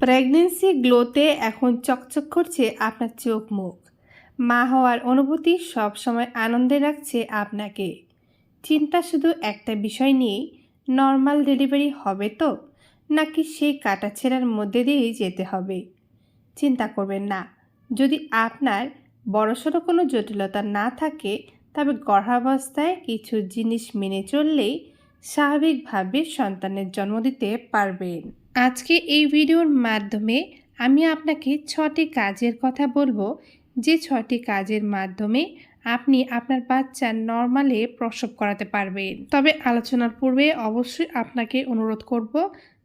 Pregnancy গ্লোতে এখন চকচক করছে আপনার চোখ মুখ। মা হওয়ার অনুভূতি সবসময় আনন্দে রাখছে আপনাকে। চিন্তা শুধু একটা বিষয় নিয়েই নর্মাল ডেলিভারি হবে তো? নাকি সেই কাটাছেড়ার মধ্যে দিয়েই যেতে হবে? চিন্তা করবেন না। যদি আপনার বড়সড় কোনো জটিলতা না থাকে, তবে গর্ভাবস্থায় কিছু জিনিস মেনে চললেই স্বাভাবিকভাবে সন্তানের জন্ম দিতে পারবেন। আজকে এই ভিডিওর মাধ্যমে আমি আপনাকে ছটি কাজের কথা বলব। যে ছটি কাজের মাধ্যমে আপনি আপনার বাচ্চা নর্মালে প্রসব করাতে পারবেন। তবে আলোচনার পূর্বে অবশ্যই আপনাকে অনুরোধ করব,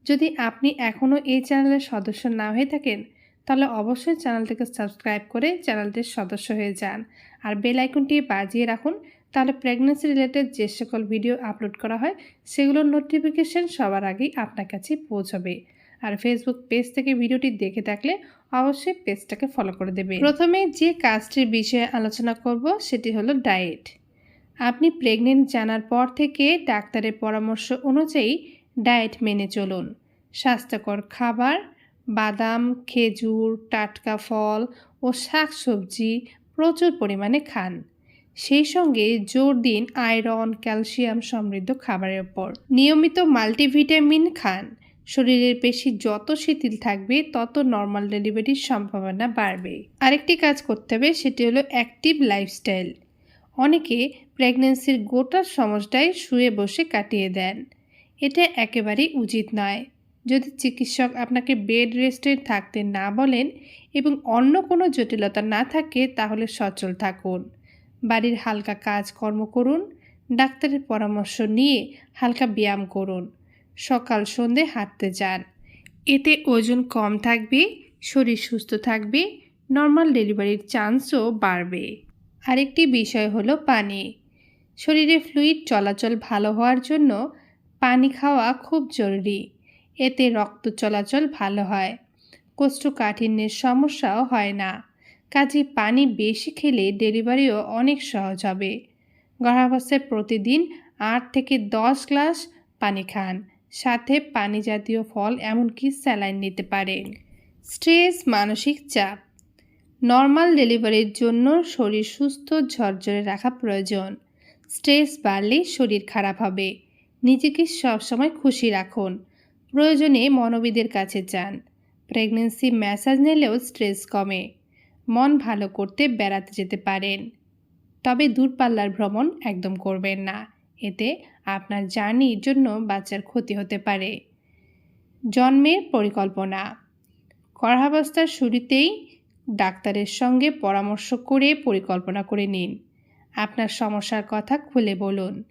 যদি আপনি এখনও এই চ্যানেলের সদস্য না হয়ে থাকেন, তাহলে অবশ্যই চ্যানেলটিকে সাবস্ক্রাইব করে চ্যানেলটির সদস্য হয়ে যান। আর বেল আইকনটি বাজিয়ে রাখুন তাহলে প্রেগনেন্সি রিলেটেড যে সকল ভিডিও আপলোড করা হয়, সেগুলোর নোটিফিকেশন সবার আগেই আপনার কাছে পৌঁছবে। আর ফেসবুক পেজ থেকে ভিডিওটি দেখে থাকলে অবশ্যই পেজটাকে ফলো করে দেবে প্রথমে যে কাজটির বিষয়ে আলোচনা করব, সেটি হলো ডায়েট আপনি প্রেগনেন্ট জানার পর থেকে ডাক্তারের পরামর্শ অনুযায়ী ডায়েট মেনে চলুন। স্বাস্থ্যকর খাবার, বাদাম, খেজুর, টাটকা ফল ও শাকসবজি প্রচুর পরিমাণে খান। সেই সঙ্গে জোর দিন আয়রন, ক্যালসিয়াম সমৃদ্ধ খাবারের ওপর নিয়মিত মাল্টিভিটামিন খান। শরীরের পেশি যত শিথিল থাকবে, তত নর্মাল ডেলিভারির সম্ভাবনা বাড়বে। আরেকটি কাজ করতে হবে, সেটি হলো অ্যাক্টিভ লাইফস্টাইল। অনেকে প্রেগনেন্সির গোটা সময়টাই শুয়ে বসে কাটিয়ে দেন। এটা একেবারেই উচিত নয়। যদি চিকিৎসক আপনাকে বেড রেস্টে থাকতে না বলেন এবং অন্য কোনো জটিলতা না থাকে, তাহলে সচল থাকুন। বাড়ির হালকা কাজকর্ম করুন, ডাক্তারের পরামর্শ নিয়ে হালকা ব্যায়াম করুন। সকাল, সন্ধে হাঁটতে যান। এতে ওজন কম থাকবে, শরীর সুস্থ থাকবে, নর্মাল ডেলিভারির চান্সও বাড়বে। আরেকটি বিষয় হলো পানি। শরীরে ফ্লুইড চলাচল ভালো হওয়ার জন্য পানি খাওয়া খুব জরুরি। এতে রক্ত চলাচল ভালো হয়। কোষ্ঠকাঠিন্যের সমস্যাও হয় না। কাজে পানি বেশি খেলে ডেলিভারিও অনেক সহজ হবে। গর্ভাবস্থায় প্রতিদিন আট থেকে দশ গ্লাস পানি খান, সাথে পানি জাতীয় ফল এমনকি স্যালাইন নিতে পারেন স্ট্রেস, মানসিক চাপ। নর্মাল ডেলিভারির জন্য শরীর সুস্থ, ঝরঝরে রাখা প্রয়োজন। স্ট্রেস বাড়লে শরীর খারাপ হবে। নিজেকে সবসময় খুশি রাখুন। প্রয়োজনে মনোবিদের কাছে যান। প্রেগনেন্সি ম্যাসাজ নিলেও স্ট্রেস কমে। মন ভালো করতে বেড়াতে যেতে পারেন। তবে দূরপাল্লার ভ্রমণ একদম করবেন না। এতে আপনার জার্নির জন্য বাচ্চার ক্ষতি হতে পারে। জন্মের পরিকল্পনা। গর্ভাবস্থার শুরুতেই ডাক্তারের সঙ্গে পরামর্শ করে পরিকল্পনা করে নিন। আপনার সমস্যার কথা খুলে বলুন।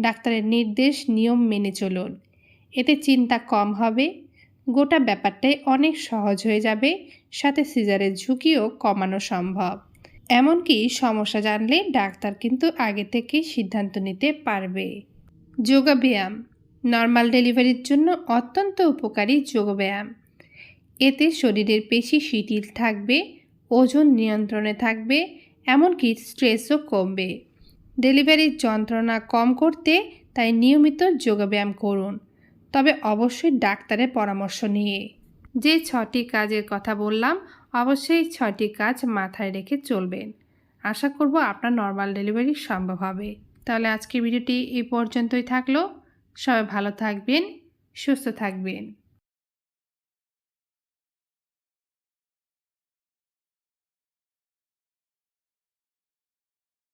ডাক্তারের নির্দেশ, নিয়ম মেনে চলুন। এতে চিন্তা কম হবে গোটা ব্যাপারটাই অনেক সহজ হয়ে যাবে, সাথে সিজারের ঝুঁকিও কমানো সম্ভব। এমনকি সমস্যা জানলে ডাক্তার কিন্তু আগে থেকেই সিদ্ধান্ত নিতে পারবে। যোগাব্যায়াম, নর্মাল ডেলিভারির জন্য অত্যন্ত উপকারী যোগব্যায়াম। এতে শরীরের পেশি শিথিল থাকবে, ওজন নিয়ন্ত্রণে থাকবে, এমনকি স্ট্রেসও কমবে। ডেলিভারির যন্ত্রণা কম করতে তাই নিয়মিত যোগব্যায়াম করুন। তবে অবশ্যই ডাক্তারের পরামর্শ নিয়ে। যে ছটি কাজের কথা বললাম, অবশ্যই ছটি কাজ মাথায় রেখে চলবেন। আশা করব আপনার নর্মাল ডেলিভারি সম্ভব হবে। তাহলে আজকের ভিডিওটি এই পর্যন্তই থাকল। সবাই ভালো থাকবেন, সুস্থ থাকবেন।